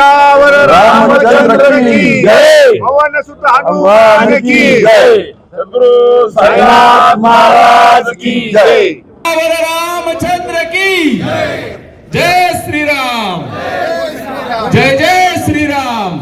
रावर रामचंद्र की जय. पवन सुत हनुमान की जय। सद्गुरु साईनाथ महाराज की जय। रामचंद्र की जय। श्री राम जय जय श्री राम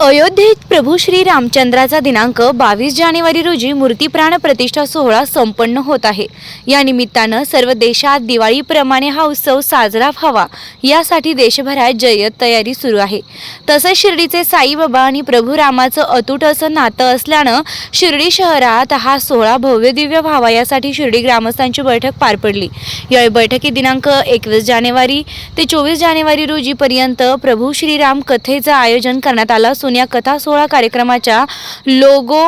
अयोध्येत प्रभू श्री रामचंद्राचा दिनांक बावीस जानेवारी रोजी मूर्तीप्राण प्रतिष्ठा सोहळा संपन्न होत आहे. या निमित्तानं सर्व देशात दिवाळीप्रमाणे हा उत्सव साजरा व्हावा यासाठी देशभरात जय्यत तयारी सुरू आहे. तसंच शिर्डीचे साईबाबा आणि प्रभू रामाचं अतूट असं नातं असल्यानं शिर्डी शहरात हा सोहळा भव्य दिव्य व्हावा यासाठी शिर्डी ग्रामस्थांची बैठक पार पडली. या बैठकीत दिनांक एकवीस जानेवारी ते चोवीस जानेवारी जानेवारी रोजीपर्यंत प्रभू श्रीराम कथेचं आयोजन करण्यात आलं असून या कथा सोहळा कार्यक्रमाच्या लोगो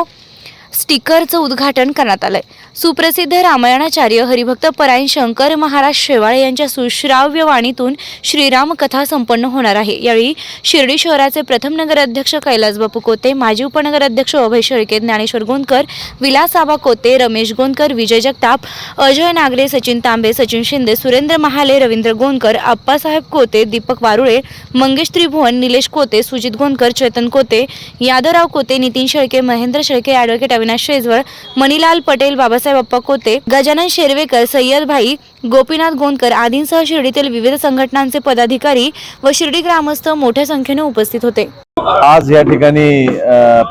स्टिकरचं उद्घाटन करण्यात आलंय. सुप्रसिद्ध रामायणाचार्य हरिभक्त परायण शंकर महाराज शेवाळे यांच्या सुश्राव्य वाणीतून श्रीराम कथा संपन्न होणार आहे. यावेळी शिर्डी शहराचे प्रथम नगराध्यक्ष कैलास बापू कोते माजी उपनगराध्यक्ष अभय शेळके ज्ञानेश्वर गोंदकर विलासाबा कोते रमेश गोंदकर विजय जगताप अजय नागरे सचिन तांबे सचिन शिंदे सुरेंद्र महाले रवींद्र गोंदकर आप्पासाहेब कोते दीपक वारुळे मंगेश त्रिभुवन निलेश कोते सुजित गोंदकर चेतन कोते यादवराव कोते नितीन शेळके महेंद्र शेळके ॲडव्होकेट अविनाश शेजवळ मणिलाल पटेल बाबासाहेब अप्पा कोते गजानन शेरवेकर सय्यद भाई गोपीनाथ गोंदकर आदींसह शिर्डीतील विविध संघटनांचे पदाधिकारी व शिर्डी ग्रामस्थ मोठ्या संख्येने उपस्थित होते. आज या ठिकाणी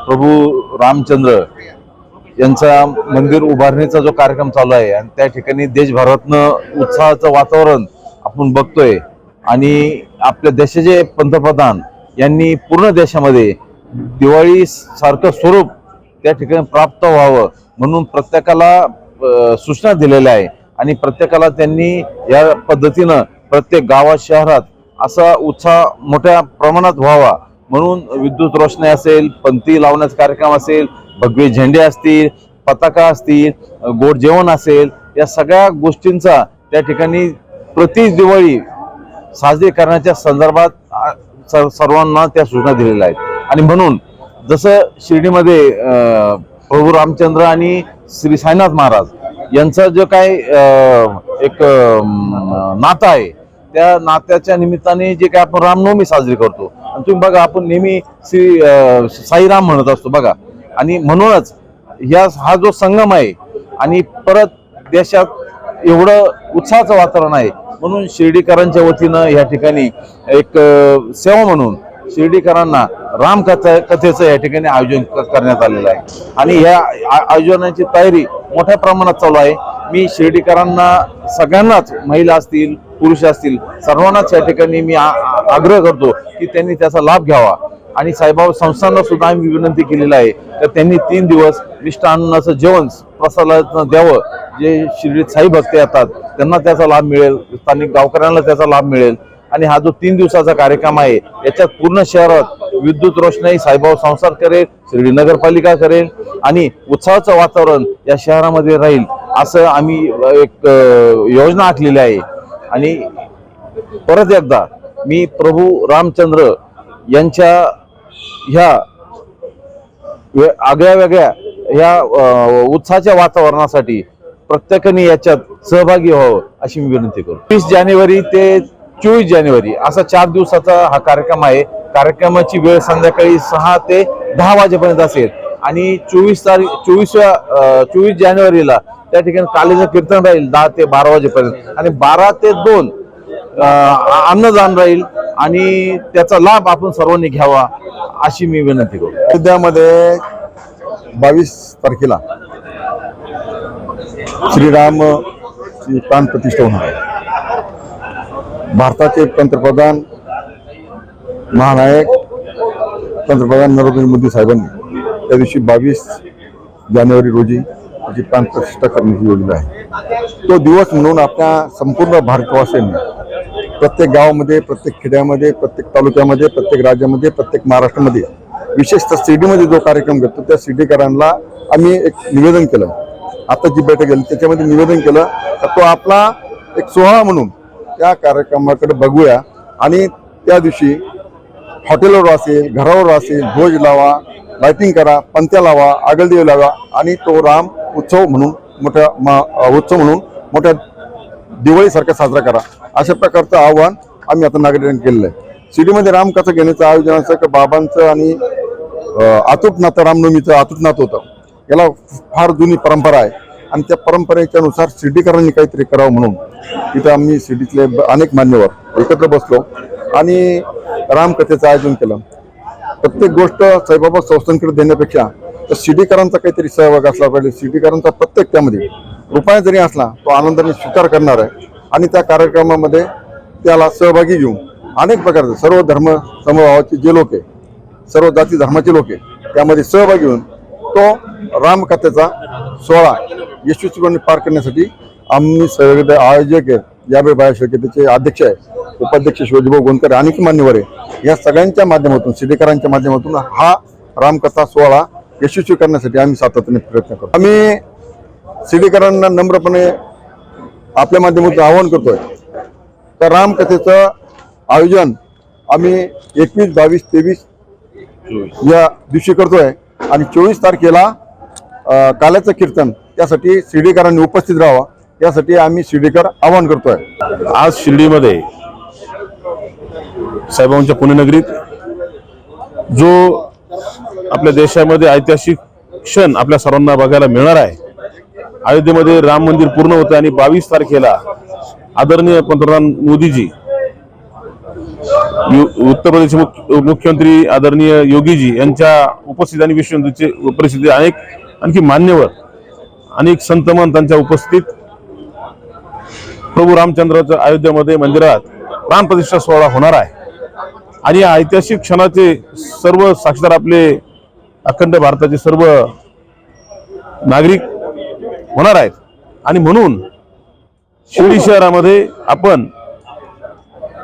प्रभू रामचंद्र यांचा मंदिर उभारणीचा जो कार्यक्रम चालू आहे आणि त्या ठिकाणी देशभरातनं उत्साहाचं वातावरण आपण बघतोय आणि आपल्या देशाचे पंतप्रधान यांनी पूर्ण देशामध्ये दिवाळी सारखं स्वरूप त्या ठिकाणी प्राप्त व्हावं म्हणून प्रत्येकाला सूचना दिलेल्या आहे. आणि प्रत्येकाला त्यांनी या पद्धतीनं प्रत्येक गावात शहरात असा उत्साह मोठ्या प्रमाणात व्हावा. म्हणून विद्युत रोषणाई असेल पंथी लावण्याचा कार्यक्रम असेल भगवे झेंडे असतील पताका असतील गोड जेवण असेल या सगळ्या गोष्टींचा त्या ठिकाणी प्रति दिवाळी साजरी करण्याच्या संदर्भात सर्वांना त्या सूचना दिलेल्या आहेत. आणि म्हणून जसं शिर्डीमध्ये प्रभू रामचंद्र आणि श्री साईनाथ महाराज यांचं जो काय एक नातं आहे त्या नात्याच्या निमित्ताने जे काय आपण रामनवमी साजरी करतो. आणि तुम्ही बघा आपण नेहमी श्री साईराम म्हणत असतो बघा. आणि म्हणूनच या हा जो संगम आहे आणि परत देशात एवढं उत्साहाचं वातावरण आहे. म्हणून शिर्डीकरांच्या वतीनं या ठिकाणी एक सेवा म्हणून शिर्डीकरांना रामकथा कथेचं या ठिकाणी आयोजन करण्यात आलेलं आहे. आणि या आयोजनाची तयारी मोठ्या प्रमाणात चालू आहे. मी शिर्डीकरांना सगळ्यांनाच महिला असतील पुरुष असतील सर्वांनाच या ठिकाणी मी आ- आग्रह करतो की त्यांनी त्याचा लाभ घ्यावा. आणि साईबाबा संस्थांना सुद्धा आम्ही विनंती केलेली आहे तर त्यांनी तीन दिवस मिष्टान्नाचं जेवण प्रसादानं द्यावं. जे शिर्डीत साई भक्त येतात त्यांना त्याचा लाभ मिळेल. स्थानिक गावकऱ्यांना त्याचा लाभ मिळेल. आणि हा जो तीन दिवसाचा कार्यक्रम आहे याच्यात पूर्ण शहरात विद्युत रोषणाई साईबाबा संसार करेल शिर्डी नगरपालिका करेल आणि उत्साहाचं वातावरण या शहरामध्ये राहील असं आम्ही एक योजना आखलेली आहे. आणि परत एकदा मी प्रभू रामचंद्र यांच्या ह्या वे- आगळ्या वेगळ्या ह्या उत्साहाच्या वातावरणासाठी प्रत्येकाने याच्यात सहभागी व्हावं अशी मी विनंती करतो वीस जानेवारी ते चोवीस जानेवारी असा चार दिवसाचा हा कार्यक्रम आहे. कार्यक्रमाची वेळ संध्याकाळी सहा ते दहा वाजेपर्यंत असेल. आणि चोवीस तारीख चोवीसव्या चोवीस जानेवारीला त्या ठिकाणी कालीचं कीर्तन राहील दहा ते बारा वाजेपर्यंत. आणि बारा ते दोन अन्नदान राहील आणि त्याचा लाभ आपण सर्वांनी घ्यावा अशी मी विनंती करू अयोध्यामध्ये बावीस तारखेला श्रीराम प्राण प्रतिष्ठा होणार आहे. भारताचे पंतप्रधान महानायक पंतप्रधान नरेंद्र मोदी साहेबांनी त्या दिवशी बावीस जानेवारी रोजी त्याची प्राण प्रतिष्ठा करण्याची योजना आहे. तो दिवस म्हणून आपल्या संपूर्ण भारतवासियांनी प्रत्येक गावामध्ये प्रत्येक खेड्यामध्ये प्रत्येक तालुक्यामध्ये प्रत्येक राज्यामध्ये प्रत्येक महाराष्ट्रामध्ये विशेषतः शिर्डीमध्ये जो कार्यक्रम करतो त्या सीडीकरांना आम्ही एक निवेदन केलं. आता जी बैठक झाली त्याच्यामध्ये निवेदन केलं तर तो आपला एक सोहळा म्हणून त्या कार्यक्रमाकडे बघूया. आणि त्या दिवशी हॉटेलवर असेल घरावर असेल ध्वज लावा लायटिंग करा पंत्या लावा आगलदेव लावा आणि तो राम उत्सव म्हणून मोठ्या मा- उत्सव म्हणून मोठ्या दिवाळीसारखा साजरा करा. अशा प्रकारचं आव्हान आम्ही आता नागरिकांनी केलेलं आहे. शिर्डीमध्ये रामकथा घेण्याचं आयोजन असं बाबांचं आणि अं, अतूट नातं रामनवमीचं अतूट नातं होतं. याला फार जुनी परंपरा आहे. आणि त्या परंपरेच्या नुसार शिर्डीकरांनी काहीतरी करावं म्हणून तिथं आम्ही शिर्डीतले ब- अनेक मान्यवर एकत्र बसलो आणि रामकथेचं आयोजन केलं. प्रत्येक गोष्ट साईबाबा संस्थांकडे देण्यापेक्षा तर शिर्डीकरांचा काहीतरी सहभाग असला पाहिजे. शिर्डीकरांचा प्रत्येक त्यामध्ये रुपया जरी असला तो आनंदाने स्वीकार करणार आहे. आणि त्या कार्यक्रमामध्ये त्याला सहभागी घेऊन अनेक प्रकारचे सर्व धर्म समभावाचे जे लोक आहे सर्व जाती धर्माचे लोक आहे त्यामध्ये सहभागी होऊन तो रामकथेचा सोहळा यशस्वीपणे पार करण्यासाठी आम्ही सगळे आयोजक आहेत. याबे बायोशेके त्याचे अध्यक्ष आहे उपाध्यक्ष शिवाजीभाऊ गोंदकर आणखी मान्यवर आहे या सगळ्यांच्या माध्यमातून सिद्धीकरांच्या माध्यमातून हा रामकथा सोहळा यशस्वी करण्यासाठी आम्ही सातत्याने प्रयत्न करतो. आम्ही सिद्धीकरांना नम्रपणे आपल्या माध्यमातून आवाहन करतोय. तर रामकथेचं आयोजन आम्ही एकवीस बावीस तेवीस या दिवशी करतोय. आणि चोवीस तारखेला काल्याचं कीर्तन त्यासाठी शिर्डीकरांनी उपस्थित राहावा. यासाठी आम्ही शिर्डीकर आवाहन करतोय. आज शिर्डीमध्ये साहेबांच्या पुण्यनगरीत जो आपल्या देशामध्ये ऐतिहासिक क्षण आपल्या सर्वांना बघायला मिळणार आहे अयोध्येमध्ये राम मंदिर पूर्ण होतं आणि बावीस तारखेला आदरणीय पंतप्रधान मोदीजी उत्तर प्रदेशचे मुख्य- मुख्यमंत्री आदरणीय योगीजी यांच्या उपस्थित आणि विश्वहिंदूचे परिस्थिती अनेक आणखी मान्यवर अनेक संत त्यांच्या उपस्थित प्रभू रामचंद्राच्या अयोध्येमध्ये मंदिरात प्राण प्रतिष्ठा सोहळा होणार आहे. आणि या ऐतिहासिक क्षणाचे सर्व साक्षीदार आपले अखंड भारताचे सर्व नागरिक होणार आहेत. आणि म्हणून शिर्डी शहरामध्ये आपण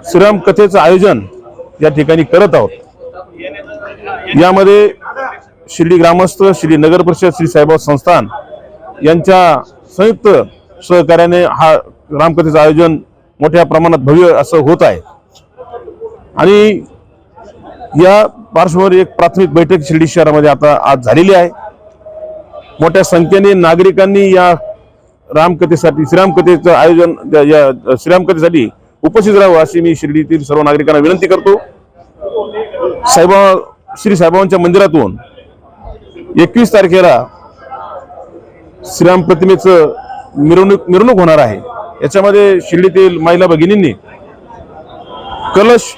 श्रीराम कथेचं आयोजन या ठिकाणी करत आहोत. यामध्ये शिर्डी ग्रामस्थ श्री नगर परिषद श्री साईबाबा संस्थान यांच्या संयुक्त सहकार्याने हा रामकथेचं आयोजन मोठ्या प्रमाणात भव्य असं होत आहे. आणि या पार्श्वभूमीवर एक प्राथमिक बैठक शिर्डी शहरामध्ये आता आज झालेली आहे. मोठ्या संख्येने नागरिकांनी या रामकथेसाठी श्रीरामकथेचं आयोजन या श्रीरामकथेसाठी उपस्थित राहावं अशी मी शिर्डीतील सर्व नागरिकांना विनंती करतो. साहेबा श्री साईबाबांच्या मंदिरातून एकवीस तारखेला श्रीराम प्रतिमेचं मिरवणूक मिरवणूक होणार आहे. याच्यामध्ये शिर्डीतील महिला भगिनींनी कलश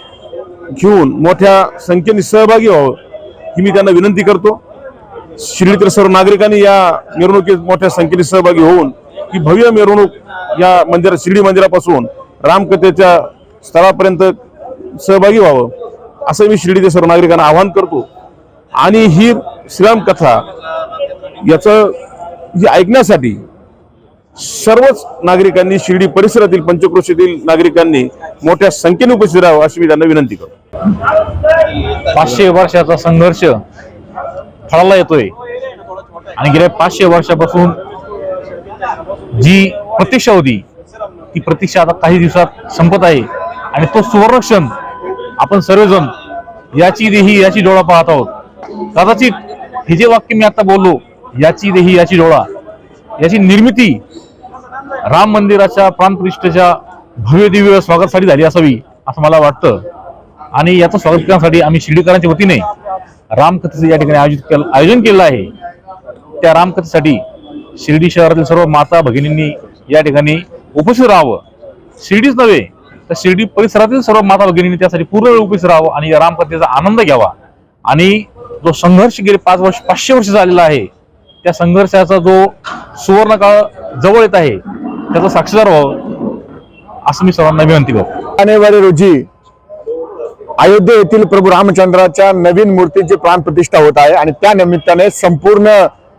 घेऊन मोठ्या संख्येने सहभागी व्हावं ही मी त्यांना विनंती करतो. शिर्डीतील सर्व नागरिकांनी या मिरवणुकीत मोठ्या संख्येने सहभागी होऊन ही भव्य मिरवणूक या मंदिरा शिर्डी मंदिरापासून रामकथेच्या स्थळापर्यंत सहभागी व्हावं असं मी शिर्डीचे सर्व नागरिकांना आवाहन करतो. आणि ही श्रीराम कथा याचं ही ऐकण्यासाठी सर्वच नागरिकांनी शिर्डी परिसरातील पंचक्रोशीतील नागरिकांनी मोठ्या संख्येने उपस्थित राहावं अशी मी त्यांना विनंती करतो. पाचशे वर्षाचा संघर्ष फळाला येतोय. आणि गेल्या पाचशे वर्षापासून जी प्रतीक्षा होती ती प्रतीक्षा आता काही दिवसात संपत आहे. आणि तो सुवर्णक्षण आपण सर्वजण याची देही याची डोळा पाहत आहोत. कदाचित हे जे वाक्य मी आता बोललो याची देही याची डोळा याची निर्मिती राम मंदिराच्या प्राणप्रतिष्ठेच्या भव्य दिव्य स्वागतासाठी झाली असावी असं मला वाटतं. आणि याचं स्वागत करण्यासाठी आम्ही शिर्डीकरांच्या वतीने रामकथेचं या ठिकाणी आयोजित केलं आयोजन केलं आहे. त्या रामकथेसाठी शिर्डी शहरातील सर्व माता भगिनींनी या ठिकाणी उपस्थित राहावं. शिर्डीच नव्हे तर शिर्डी परिसरातील सर्व माता भगिनींनी त्यासाठी पूर्ण वेळ उपस्थित राहावं आणि या रामकथेचा आनंद घ्यावा. आणि जो संघर्ष गेले पाच वर्ष पाचशे वर्ष झालेला आहे त्या संघर्षाचा जो सुवर्ण काळ जवळ येत आहे त्याचा साक्षीदार व्हावं असं मी सर्वांना विनंती करतो. जानेवारी रोजी अयोध्ये येथील प्रभू रामचंद्राच्या नवीन मूर्तीची प्राणप्रतिष्ठा होत आहे आणि त्या निमित्ताने संपूर्ण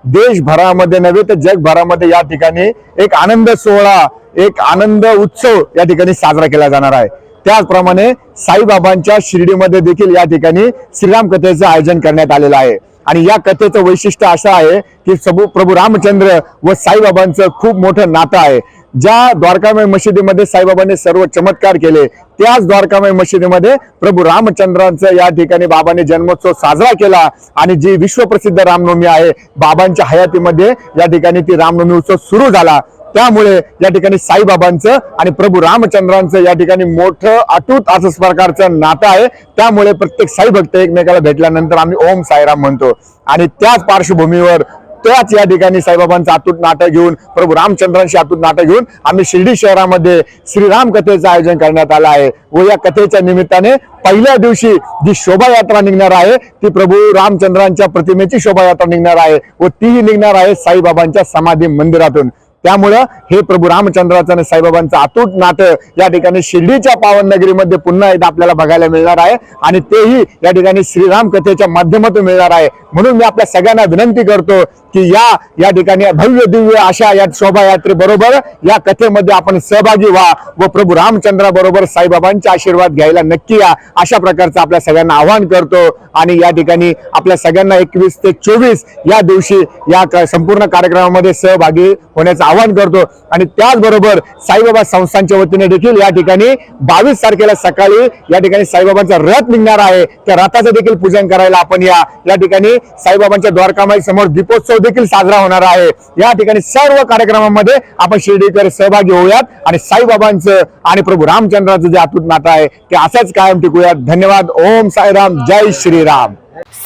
देशभरामध्ये नव्हे तर जगभरामध्ये या ठिकाणी एक आनंद सोहळा एक आनंद उत्सव या ठिकाणी साजरा केला जाणार आहे. त्याचप्रमाणे साईबाबांच्या शिर्डीमध्ये देखील या ठिकाणी श्रीराम कथेचं आयोजन करण्यात आलेलं आहे. आणि या कथेचं वैशिष्ट्य असं आहे की सबू प्रभू रामचंद्र व साईबाबांचं खूप मोठं नातं आहे. ज्या द्वारकामय मशिदीमध्ये साईबाबांनी सर्व चमत्कार केले त्याच द्वारकामय मशिदीमध्ये प्रभू रामचंद्रांचं या ठिकाणी बाबांनी जन्मोत्सव साजरा केला. आणि जी विश्वप्रसिद्ध रामनवमी आहे बाबांच्या हयातीमध्ये या ठिकाणी ती रामनवमी उत्सव सुरू झाला. त्यामुळे या ठिकाणी साईबाबांचं आणि प्रभू रामचंद्रांचं या ठिकाणी मोठं अटूट असं प्रकारचं नातं आहे. त्यामुळे प्रत्येक साई भक्त एकमेकाला भेटल्यानंतर आम्ही ओम साईराम म्हणतो. आणि त्याच पार्श्वभूमीवर त्याच या ठिकाणी साईबाबांचं अतूट नाटक घेऊन प्रभू रामचंद्रांशी अतूट नाटक घेऊन आम्ही शिर्डी शहरामध्ये श्रीराम कथेचं आयोजन करण्यात आलं आहे. व या कथेच्या निमित्ताने पहिल्या दिवशी जी शोभायात्रा निघणार आहे ती प्रभू रामचंद्रांच्या प्रतिमेची शोभायात्रा निघणार आहे. व तीही निघणार आहे साईबाबांच्या समाधी मंदिरातून. त्यामुळं हे प्रभू रामचंद्राचं आणि साईबाबांचं अतूट नातं या ठिकाणी शिर्डीच्या पावन नगरीमध्ये पुन्हा एकदा आपल्याला बघायला मिळणार आहे. आणि तेही या ठिकाणी श्रीराम कथेच्या माध्यमातून मिळणार आहे. म्हणून मी आपल्या सगळ्यांना विनंती करतो की या या ठिकाणी भव्य दिव्य अशा या शोभायात्रेबरोबर या कथेमध्ये आपण सहभागी व्हा व प्रभू रामचंद्रा बरोबर साईबाबांचे आशीर्वाद घ्यायला नक्की या अशा प्रकारचं आपल्या सगळ्यांना आवाहन करतो. आणि या ठिकाणी आपल्या सगळ्यांना एकवीस ते चोवीस या दिवशी या संपूर्ण कार्यक्रमामध्ये सहभागी होण्याचं आवाहन करतो. आणि त्याचबरोबर साईबाबा संस्थांच्या वतीने देखील या ठिकाणी बावीस तारखेला सकाळी या ठिकाणी साईबाबांचा रथ निघणार आहे. त्या रथाचं देखील पूजन करायला आपण या या ठिकाणी साईबाबांच्या द्वारकामाई समोर दीपोत्सव देखील साजरा होणार आहे. या ठिकाणी सर्व कार्यक्रमामध्ये आपण शिर्डीकर सहभागी होऊयात. आणि साईबाबांचं आणि प्रभू रामचंद्राचं जे अतूट नातं आहे ते असंच कायम टिकूयात. धन्यवाद. ओम साईराम. जय श्रीराम.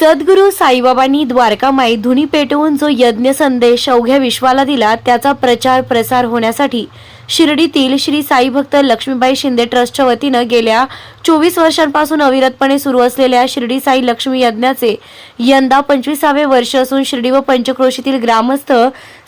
सद्गुरू साईबाबांनी द्वारकामाई धुनी पेटवून जो यज्ञ संदेश अवघ्या विश्वाला दिला त्याचा प्रचार प्रसार होण्यासाठी शिर्डीतील श्री साई भक्त लक्ष्मीबाई शिंदे ट्रस्टच्या वतीनं गेल्या चोवीस वर्षांपासून अविरतपणे सुरू असलेल्या शिर्डी साई लक्ष्मी यज्ञाचे यंदा पंचवीसावे वर्ष असून शिर्डी व पंचक्रोशीतील ग्रामस्थ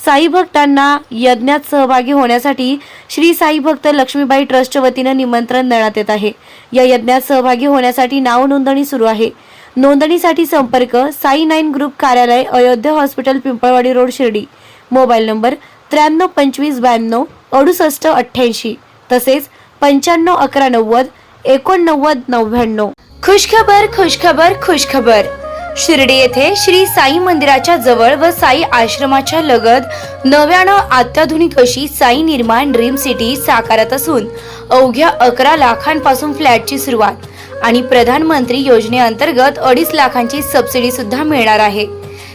साई भक्तांना यज्ञात सहभागी होण्यासाठी श्री साई भक्त लक्ष्मीबाई ट्रस्टच्या वतीनं निमंत्रण देण्यात येत आहे. या यज्ञात सहभागी होण्यासाठी नाव नोंदणी सुरू आहे. नोंदणीसाठी संपर्क साई नाईन ग्रुप कार्यालय Ayodhya hospital Pimpalwadi road Shirdi. Mobile number त्र्याण्णव पंचवीस ब्याण्णव अडुसष्ट अठ्ठ्याऐंशी तसेच पंच्याण्णव अकरा नव्वद एकोणनव्वद नव्याण्णव. खुशखबर खुशखबर खुशखबर. शिर्डी येथे श्री साई मंदिराच्या जवळ व साई आश्रमाच्या लगत नव्यानं अत्याधुनिक अशी साई निर्माण ड्रीम सिटी साकारत असून अवघ्या अकरा लाखांपासून फ्लॅटची सुरुवात आणि प्रधानमंत्री योजनेअंतर्गत अडीच लाखांची सबसिडी सुद्धा मिळणार आहे.